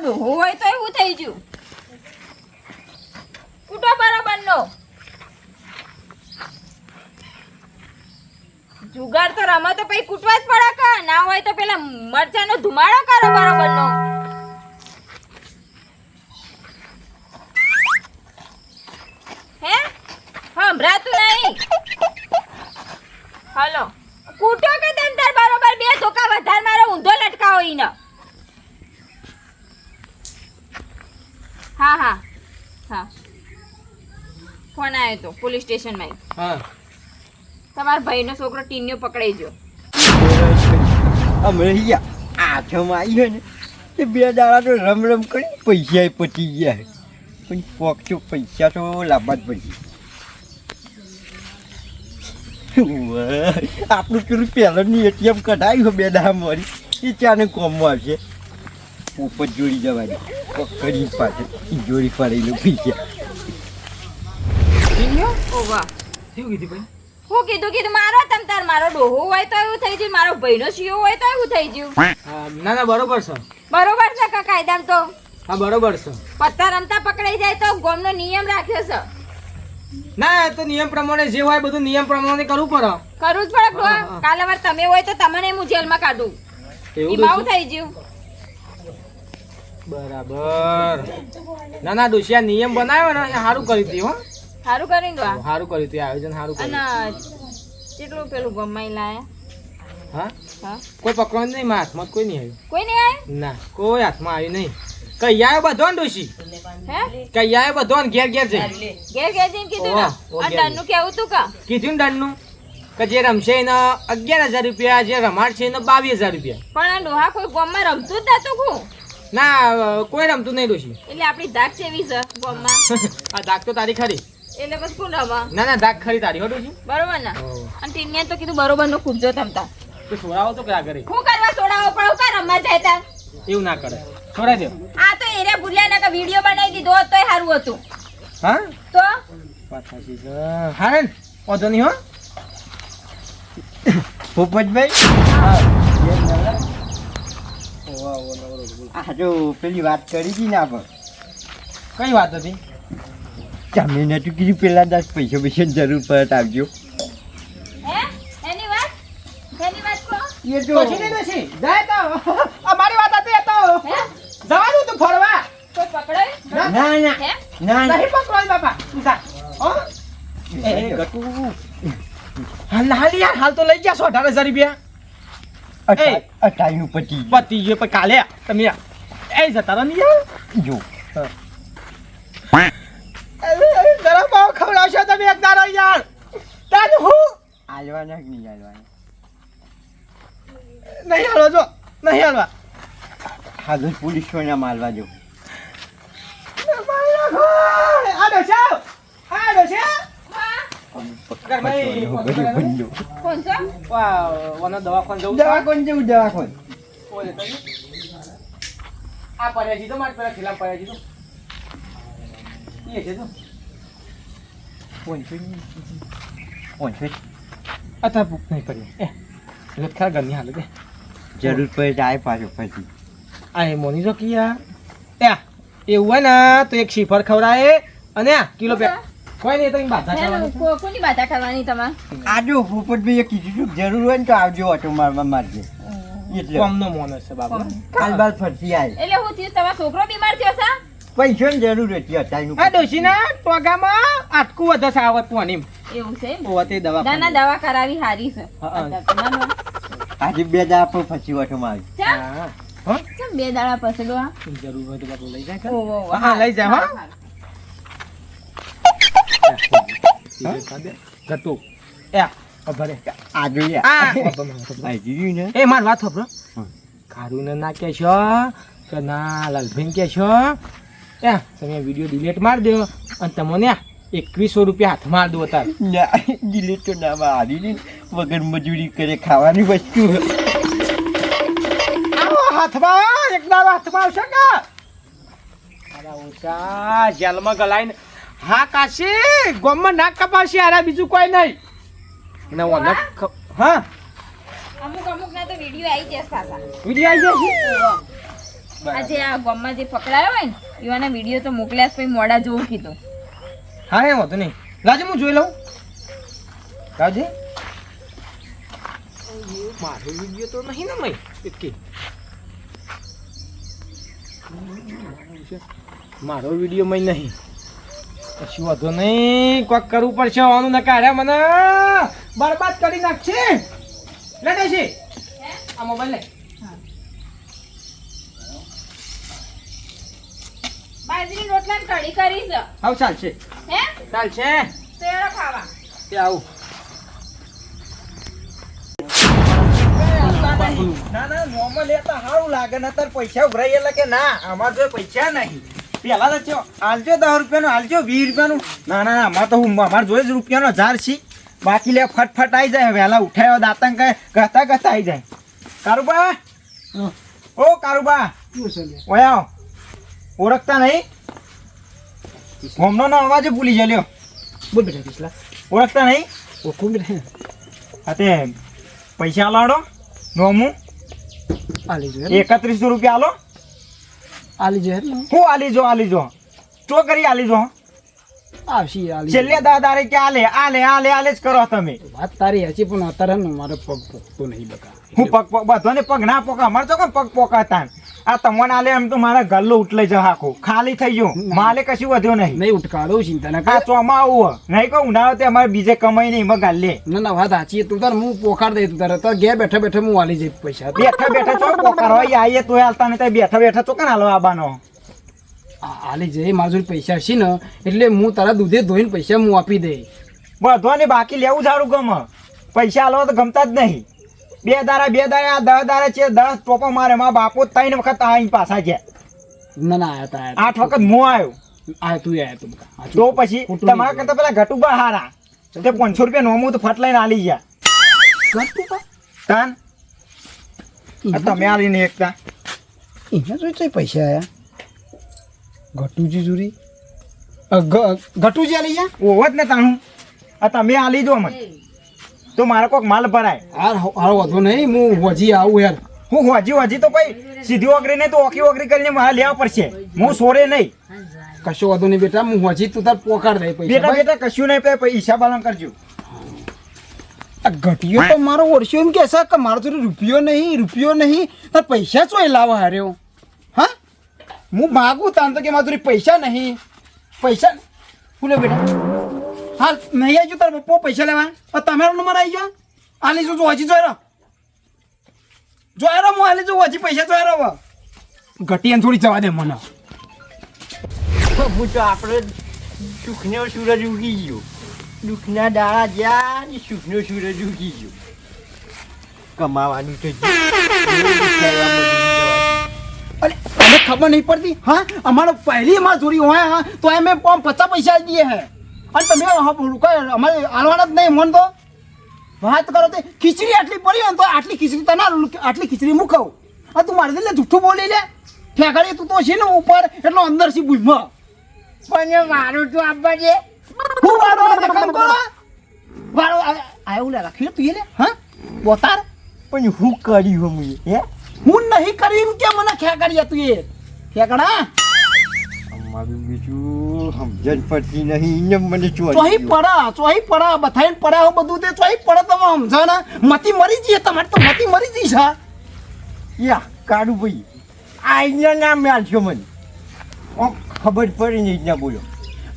ડોહો હોય તો એવું થઈ ગયું કૂટો બરાબર નો જુગાર તો રમો તો પછી કૂટવા જ પડે કે? ના હોય તો પેલા મરચાનો ધુમાડો કરો બરાબર નો હે સંભળાતું નહીં હલો કૂટો કે તેમ તાર બરોબર બે ધોકા વધારે મારો ઊંધો લટકાવો ઈનો હા હા હા ફોન આવ્યો તો પોલીસ સ્ટેશનમાં હા. તમારા ભાઈનો છોકરો ટીન્યો પકડાઈ ગયો. અમે અહીંયા આઠમાં આવી હોય ને એ બે દાડા તો રમ રમ કરી પૈસા પતી ગયા પણ પોકચો પૈસા તો લાંબા જ પડી આપણું પેલું પહેલાંની એટીએમ કઢાવ્યું બે દાડા મારી એ ચાને કોમમાં આવશે. ઉપર જોડી જવાની કરી પાસે જોડી પાડેલું પૈસા વાહ શું કીધું ભાઈ? હું કીધું કીધું મારો તમ તાર મારો ડોહો હોય તો એવું થઈ ગયું મારો ભાઈનો શિયો હોય તો એવું થઈ ગયું. ના ના બરોબર છે. બરોબર છે કા કાયદામાં તો. હા બરોબર છે. પત્તા રમતા પકડાઈ જાય તો ગોમનો નિયમ રાખ્યો છે. ના તો નિયમ પ્રમાણે જે હોય બધું નિયમ પ્રમાણે કરવું પડે. કરવું જ પડે ડોહા. કાલે વાર તમે હોય તો તમને હું જેલમાં કાઢું. એવું બાવું થઈ ગયું. બરાબર. ના ના ડોશી નિયમ બનાવ્યો ને એ સારું કરી હો. સારું કરીને દો આ. સારું કર્યું તે આયોજન સારું કર્યું. અને કેટલું પેલું ગમાઈ લાયા? હા? હા. કોઈ પકડવાનું નહીં મારા હાથમાં કોઈ નહીં કોઈ નહીં આવ્યું? ના કોઈ હાથમાં આવ્યું નહીં. આવ્યો બધો ને ડોશી? હે? આવ્યો બધો ને ઘેર ઘેર જઈ ઘેર ઘેર જઈને કીધું ને? ઘેર દંડનું કેવું તું કા? કીધું ને દંડનું કે જે રમશે એને અગિયાર હજાર રૂપિયા જે રમાડશે એને બાવીસ હજાર રૂપિયા. પણ આ ડોહા કોઈ ગોમમાં રમતું જ નતું કું ના કોઈ રમતું નહીં ડોશી. એટલે આપણી ધાક ચેવી છે ગોમમાં. આ ધાક તો તારી ખરી. એટલે પછી શું રમા ના ના ધાક ખરી તારી હોટું છે બરોબર ને. અને ટીનિયા તો કીધું બરોબર નો ખૂબજો તમતા તો છોડાવો તો ક્યાં કરે હું કરવા છોડાવો પણ હું કા રમવા જાય તા એવું ના કરે. છોડા દે. આ તો એરે ભૂલ્યા ના કે વીડિયો બનાવી દીધો હોત તોય સારું હતું. હા? તો? વાત સાચી છે. હા ને વાંધો નહીં હો. ભૂપતભાઈ? હા. જો પેલી વાત કરી હતી ને આપણે. કઈ વાત હતી? તમે નતું કીધું પેલા દસ પૈસા પૈસાની જરૂર પડત આવજો. હે? એની વાત? એની વાત કો એ તો પછી નહીં ડોશી જાય તો. અમારી વાત હતી એ તો. હે? જવાનું તું ફરવા. કોઈ પકડાય ના. ના હે? ના ના. નહીં પકડવાનું બાપા. તું જા. હો? એ એ ગટુ. હાલ હાલ યાર હાલ તો લઈ ગયા છો અઢાર હજાર રૂપિયા. અઠા- અઠાઈનું પતી પતિ કાલે તમે એ જતા રહો ને યાર. જો. ગરમ ખબર ખવડાવશો તમે એક દાડો યાર. તાજ હું? આલવાના કે નહીં આલવાના નહીં હાલો જો. નહીં હાલવા. હાજર પોલીસવાળા માલવા જો આ ડોસા આ ડોસા પકડવાનો બધો બંધો. કોણ છો? વાહ વનો દવાખાને જવું દવાખાન જવું દવાખાન. આ પડ્યા જીધો તો મારે પેલા ખીલા પડ્યા જીધો એ છે તો. અત્યારે નહીં એ એટલે ખરા ઘરની હાલત એ જરૂર પડે જાય પાછું પછી. આ એ મોની જો કિયા. એ એવું હોય ને તો એક શિફર ખવડાય અને આ કિલો પે કોઈ નહીં તો એમ બાધા ખાવાની. કોની બાધા ખાવાની તમારે? આજો પોપટભાઈએ કીધું હતું જરૂર હોય ને તો આવજો ઓટો મારવા મારજે. એટલે. કોમનો મોન છે બાબા. કાલ બાદ ફરતી આય. એટલે હું થયું તમારો છોકરો બીમાર થયો છે? પૈસાની જરૂર હતી અઠાઈનું આ ડોશીના ટોગામાં આટકું વધે છે આવત પોની એવું છે? ઓવા તે દવા ના ના દવા કરાવી હારી છે. ના. આજે બે દાડા પર ફસી વાઠો માં આવી હા. બે દાડા પછી આ? જરૂર હોય તો બાપુ લઈ જાય. હા, લઈ જાય, હા. ગતું એ આ. ભરે આજો લે આ. આઈ ને. એ માર વાત સાંભળો. હમ. ખારુને ના કહેશો કે ના લાલભાઈને કહેશો એ તમે વીડિયો ડિલીટ મારી દો અને તમને એકવીસો રૂપિયા હાથમાં માર દો તાર ના દિલે તો ના હારી ને વગર મજૂરી કરે ખાવાની વસ્તુ. હાથમાં એક હાથમાં આવશે કે? અરે ઓછા જેલમાં ગલાઈને હા કાશી ગોમમાં નાક કપાવશે અરે બીજું કોઈ નહીં. અને ઓને હા? અમુક અમુક ના તો વીડિયો આવી જશે પાછા. વીડિયો આવી છે આ ગામમાં જે પકડાયો હોય ને એવાના વીડિયો તો મોકલ્યા પછી મોડા જોવું કીધું. હા એમ હતું નહીં. લાજે હું જોઈ લઉં? લાજે? મારો વીડિયો તો નહીં ને મય એકે. મારો વીડિયો મય નહીં. કશું વાંધો નહીં. કોક કરવું પડશે હોવાનું નકા કાઢ્યા મને. બરબાદ કરી નાખશે. લે છે. આ મોબાઈલ લે બાજરી રોટલા ને કઢી કરીશ. હવ ચાલશે. હે? ચાલશે. તો ખાવા. તે આવું. ના ના નોર્મલ લેતા સારું લાગે ને તાર પૈસા ઉભરાઈ એટલે કે ના અમાર જો પૈસા નહીં. પેલા તો ચો હાલજો દસ રૂપિયાનું હાલજો વીસ રૂપિયાનું. ના ના ના અમાર તો હું અમાર જોઈ જ રૂપિયાનો હજાર છે. બાકી લે ફટફટ આવી જાય વહેલા ઉઠાયો દાતન કહે ગતા ગતા આવી જાય. કારુબા? ઓ કારુબા. ઓયા આવો. ઓળખતા નહીં? હોમનો નો અવાજ જ ભૂલી જલ્યો બોલ બેટા પિછલા ઓળખતા નહીં? ઓળખું બેટા. હા તે પૈસા લાડો નોમું. આલી જો એકત્રીસો રૂપિયા આલો. આલી જો હું આલી જો આલી જો ચો કરી આલી જો આવશી આલી છેલ્લે દાદારે કે આલે આલે આલે આલે જ કરો તમે. વાત તારી હશે પણ અત્યારે મારો પગ પોકતો નહીં બકા. હું પગ પગ બધાને પગ ના પોકા અમારે તો કેમ પગ પોકાતા? આ તમને આલે એમ તો મારા ગલ્લો ઉટલે જ હાકો. ખાલી થઈ ગયું. માલે કશું વધ્યો નહીં. નહીં ઉટકાડો ચિંતા ના આ ચોમા આવું નહીં કહું ઉનાળો તે અમારે બીજે કમાઈ નહીં એમાં ગાલે. ના ના વાત સાચી તું તાર હું પોકાર દે તું તારે. તો ઘેર બેઠા બેઠા હું આલી જઈ પૈસા. બેઠા બેઠા ચો પોકાર હોય આઈએ તોય હાલતા નહીં. તો બેઠા બેઠા ચોકન હાલો આબાનો. આલી જઈ મારા જોડે પૈસા હશે ને એટલે હું તારા દૂધે ધોઈને પૈસા હું આપી દે બધો ને બાકી લેવું સારું ગમ. પૈસા આલો તો ગમતા જ નહીં. બે દારા બે દારા આ દસ દારા છે દસ ટોપો મારે મારા બાપો ત્રણ વખત અહીં પાછા છે. ના ના આયા તા આઠ વખત હું આવ્યો આ તું આયા તું. તો પછી તમારા કરતા પેલા ઘટુબા હારા. તે પાંચસો રૂપિયા નોમું તો ફટ લઈને આલી ગયા. કરતું તાન? આ તમે આલીને એકતા એના જોઈ જોઈ પૈસા આયા. ઘટુજી જુરી ઘટુજી આલી ગયા? ઓવત ને તાણું. આ તમે આલી દો મને. તો મારે કોક માલ ભરાય. હાર હાર વધો નહીં હું હજી આવું યાર. હું હજી હજી તો કોઈ સીધી ઓગરી નહીં તો ઓખી ઓગરી કરીને મારે લેવા પડશે. હું સોરે નહીં. કશો વધુ નહીં બેટા હું હજી તું તાર પોકાર દે પૈસા બેટા બેટા કશું નહીં પે હિસાબ આલન કરજો. આ ઘટિયો તો મારો ઓળશો એમ કે કે મારો જોડે રૂપિયો નહીં રૂપિયો નહીં તાર પૈસા ચોય લાવવા હાર્યો. હા? હું માગું તાન તો કે મારા પૈસા નહીં. પૈસા ફૂલે બેટા. હા નહીં આવજો તાર પપ્પો પૈસા લેવા. તમારો નંબર આવી ગયો? આલી જો હજી જોઈ રહ્યો જોઈ રહ્યો હું આલી જો હજી પૈસા જોઈ રહ્યો ઘટિયાને થોડી જવા દે મને. તો આપણે સુખનો સૂરજ ઉગી ગયો. દુઃખના દાડા જ્યાં સુખનો સૂરજ ઉગી ગયો. કમાવાનું છે અરે તને ખબર નહીં પડતી? હા અમારો પહેલી અમાર જોડી હોય હા તો એમ એમ પચાસ પૈસા આવી દઈએ હે. અને તમે અમારે આલવાના જ નહીં મન તો. વાત કરો તે ખીચડી આટલી પડી હોય ને તો આટલી ખીચડી તને આટલી ખીચડી મૂકવું આ તું મારે લે જૂઠું બોલી લે. ઠેકાડી તું તો છે ને ઉપર એટલો અંદર છે બુજમાં પણ મારું તું આપવા દે. હું મારો દેખાવ કરો. વારો આ- આ લે રાખ્યું તું એ લે હા? બોતાર. પણ હું કર્યું હું હે? હું નહીં કરી એમ કે મને ખેકાડી તું એ. અમારું બીજું સમજણ પડતી નહીં ને મને ચોહી પડા ચોહી પડા બથાઈને પડ્યા હો બધું તે ચોહી પડે તમે સમજાના મતી મરી જઈએ તમારે તો મતી મરી જઈશ હા? યા કાઢું ભાઈ આ અહીંયા ના મ્યાલશો મને. ખબર પડી નહીં ના બોલો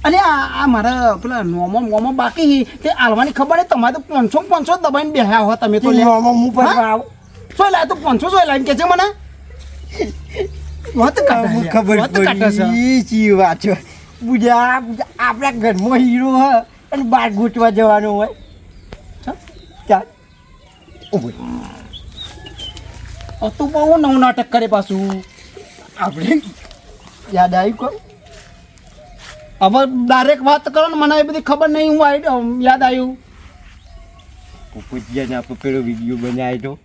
અને આ આ મારા પેલા નોમો મોમો બાકી તે આલવાની ખબર હે તમારે તો પાંચસો ને પાંચસો દબાઈને બેહ્યા હો તમે તો નોમો હું પર? આવું. ચોય લાય તો પાંચસો ચોય લાઈને કે છે મને? વાત કાઢે ખબર. પડી ચી વાત છે. બુજા પૂજા. આપણા ઘરમાં હીરો હ અને બાર ગોચવા જવાનો હોય? ચાલ. તું બહુ નવું નાટક કરે પાછું. આપણે યાદ આવ્યું કોઈ હવે ડાયરેક્ટ વાત કરો ને મને એ બધી ખબર નહીં હું યાદ આવ્યું. પૂજ્યાને આપણે પેલો વીડિયો બનાવ્યો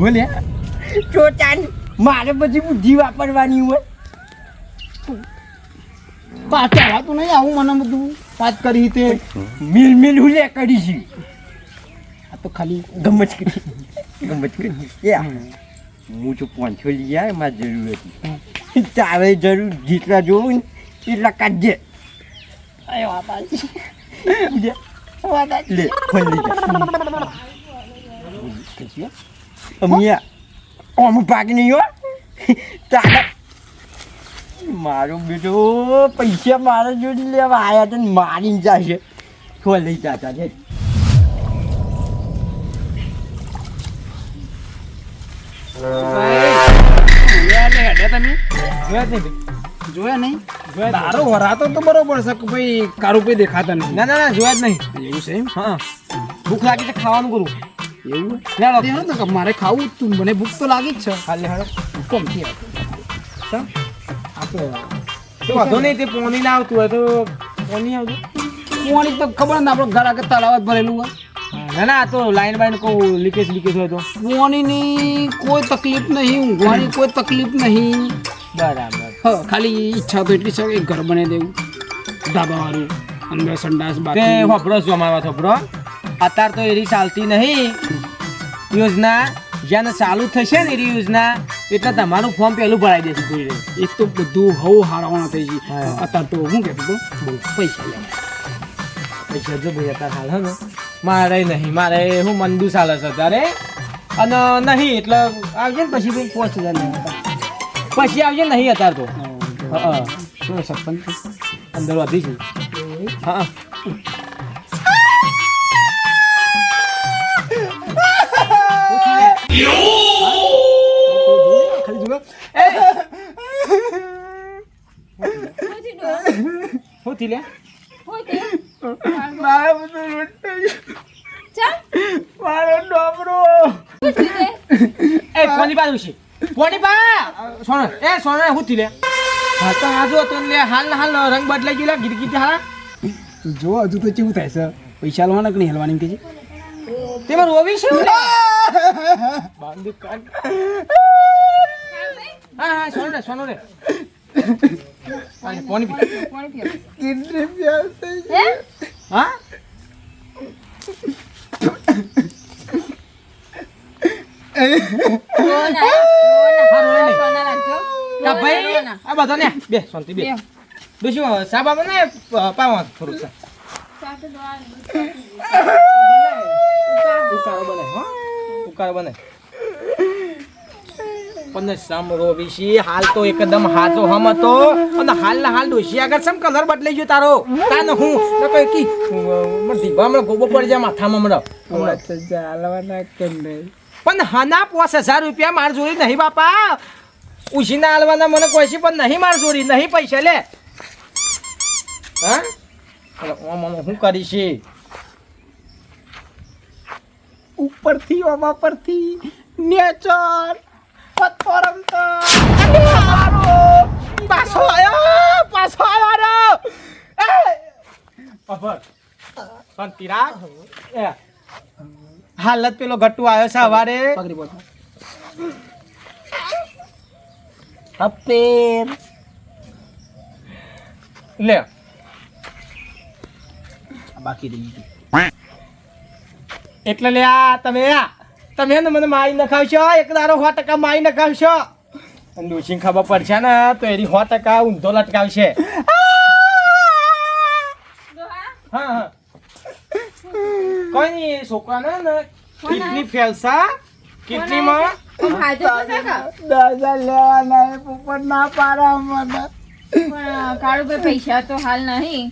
ઓહો લે ચોટાન. મારે પછી બુદ્ધિ વાપરવાની હોય. પાછા તો નહીં આવું મને બધું વાત કરી તે. મિલ મિલ હું લે છે. આ તો ખાલી ગમ્મત કરી. ગમ્મત કરી. એ હું જો પાંચસો લઈ આવે મારે જરૂર હતી. તારે જરૂર જેટલા જોવું ને એટલા કાઢજે. લે. લે ફોન લઈ જા. અમિયા ઓમ ભાગ નહીં હો. તારા મારો બેટો પૈસા મારે જોડે લેવા આવ્યા હતા ને મારીને જશે. ખોલી જાતા છે જોયા નહીં? તારો વરાતો તો બરોબર છે કે ભાઈ કારું પે દેખાતા નહીં? ના ના ના જોયા જ નહીં. એવું છે હા. ભૂખ લાગી છે ખાવાનું કરું. એવું? તો કે મારે ખાવું તું. મને ભૂખ તો લાગી જ છે. ખાલી હાડો કોમથી આપણે તો વાંધો નહીં તે પોની ના આવતું હોય તો પોની આવતું. પોની તો ખબર ને આપણે ઘર આગળ તળાવ ભરેલું હોય. ના ના તો લાઈન બાઈન કહું લીકેજ લીકેજ હોય તો. પોનીની કોઈ તકલીફ નહીં ઊંઘવાની કોઈ તકલીફ નહીં. બરાબર. હા ખાલી ઈચ્છા તો એટલી છે કે ઘર બને દેવું. ધાબાવાળું અંદર સંડાસ બાકી. હોભળો હોપડો અમારા હોપડો અત્યારે તો એરી ચાલતી નહીં. યોજના જ્યાં ચાલુ થશે ને એરી યોજના એટલે તમારું ફોર્મ પહેલું ભરાઈ દેશે કોઈ એક તો બધું હવ હારવાના થઈ ગઈ. અત્યારે તો હું કહેતો હતો બહુ પૈસા લેવા. પૈસા જો ભાઈ અત્યારે હાલ હે ને. મારે નહીં મારે હું મંદુ ચાલે છે અત્યારે. અને નહીં એટલે આવજે ને પછી ભાઈ પાંચ હજાર પછી આવજે નહીં અત્યારે તો. હા શું સરપંચ અંદર વધી છે. હા. લે. હોય તે. મારે બધું લૂંટાઈ ચાલ. મારો ડોબરો. એ કોની પાસે ઉછી કોની પા. સોનો એ સોનો શું થી લે. હા તો આ તો લે હાલ હાલ રંગ બદલાઈ ગયો ગીત ગીત હા જો હજુ તો કેવું થાય છે? પૈસા લેવાના કે નહીં હેલવાની કે છે? તેમાં રોવી છે બાંધુ કાન હા હા સોનો રે સોનો રે પાણી પાણી પી પાણી પીવો. કેટલી પ્યાસ થઈ હે? હા? બે શાંતિ બે. બે. બીજું સાબા મને પાવા થોડુંક સા ચાલ તો ડોહા. ઉકાળો બને હો. ઉકાળો બને પણ સમરો વિશી. હાલ તો એકદમ હાથો હમ હતો. અને હાલ ના હાલ ડોશી આગળ સમ કલર બદલાઈ ગયો તારો? તા ન હું ન કોઈ કી ધીબા ગોબો પડી જાય માથામાં હમણાં. ચાલવાના કેમ નહીં પણ હના પાંચ હજાર રૂપિયા માર જોડી નહીં બાપા. ઉછીના હાલવાના મને કોઈ પણ નહીં માર જોડી નહીં પૈસા લે. હા? હું કરીશ ઉપરથી ઓમાં પરથી નેચર. પત્તો રમતો પાછો આવ્યો પાછો આવ્યો એ. અભર શાંતિરાજ એ. હાલત પેલો ઘટુ આવ્યો છે સવારે પકડી બોલ. હપેર લે. બાકી રહી એટલે લે આ તમે આ. તમે ને મને મારી નખાવશો? એક દારો સો ટકા મારી નખાવશો? અને ડોશીને ખબર પડશે ને તો એની સો ટકા ઊંધો લટકાવશે. હા હા. કોઈ નહીં છોકરાને ને કિડની ફેલસા કિડનીમાં? દાદા લેવાના એ ના પાડા મને. કાળુભાઈ પૈસા તો હાલ નહીં.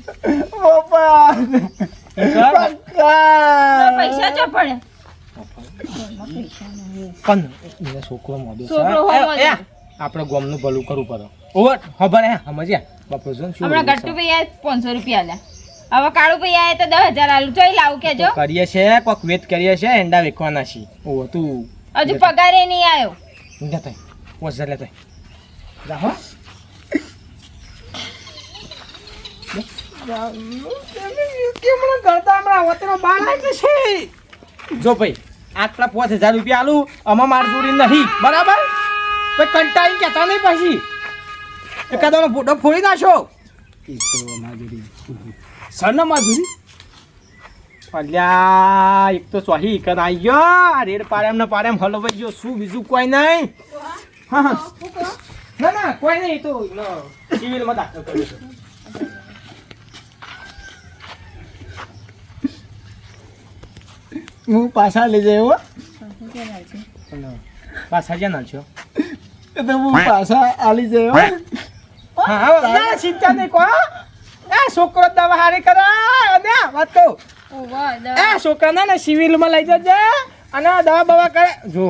પૈસા ચો પડે? પણ એને છોકરો મોડો છે. આપણે ગોમનું ભલું કરવું પડે. ઓવર ખબર હે સમજ્યા બાપુ શું હમણાં ગટ્ટુ ભાઈ પાંચસો રૂપિયા લે. હવે કાળુ ભાઈ આયા તો દસ હજાર આલું. જોઈ લાવું છે. કેજો. કરીએ છે કોક વેત કરીએ છે એંડા વેચવાના છે. ઓ તું હજુ પગારે નહીં આવ્યો જતા પોસ હજાર લેતા જા હો. જો ભાઈ આટલા પાંચ હજાર રૂપિયા આલું આમાં મારી જોડી નહીં. બરાબર? તો કંટાળી કહેતા નહીં પછી. એકાદાનો ફોટો ફોડી નાખો એ તો માધુરી સરના માધુરી અલ્યા, એક તો સોહી કન આવી ગયો આ રેડ પારેમ ને પાડેમ હલવાઈ ગયો. શું બીજું કોઈ નહીં? હા ના ના, કોઈ નહીં. તો સિવિલમાં દાખલ કર્યો હું પાછા લઈ જાય હો. પાછા જ્યાં ના તો હું પાછા આલી જાય હો. હા હા ના, ચિંતા નહીં કો એ છોકરો દવા હારી કરા ને વાત કહું. એ છોકરાને ને સિવિલમાં લઈ જજે અને દવા બવા કરે. જો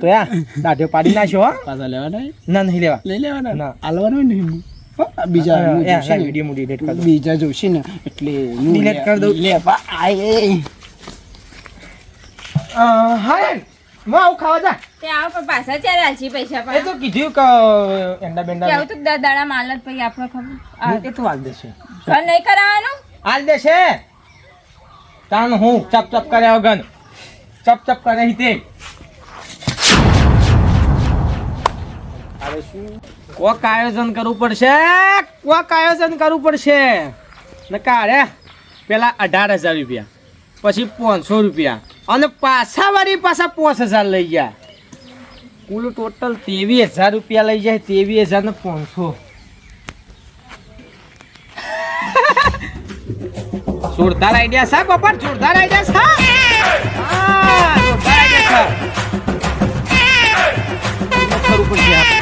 તો યા દાઢો પાડી નાખ્યો પાછા લેવાના ના નહીં લેવા. લઈ લેવાના? ના. આલવાનું નહીં હું. બીજા. બીજા જોશે ને એટલે હું કરી દઉં. લેવા આયે. અ, હા હું આવું ખાવા જા. તે આવો પણ પાછા ચાલે આલસી પૈસા એ તો કીધું કે એંડા કે આવું તો દસ દાડા માલ જ પછી આપણે ખબર. એ તો હાલ દેશે? ઘર નહીં કરાવવાનું? હાલ દેશે. તાન હું ચપ ચપ કર્યા વગર. ચપ ચપ કરે તે. હવે શું? કોક આયોજન કરવું પડશે? કોક આયોજન કરવું પડશે? ને કાઢે પેલા અઢાર હજાર રૂપિયા પછી પાંચસો રૂપિયા. અને પાછા વાળી પાછા પાંચ હજાર લઈ ગયા. કુલ ટોટલ ત્રેવીસ હજાર રૂપિયા લઈ જાય ત્રેવીસ હજાર ને પાંચસો. જોરદાર આઈડિયા છે બપોર જોરદાર આઈડિયા છે. આઈડિયા છે.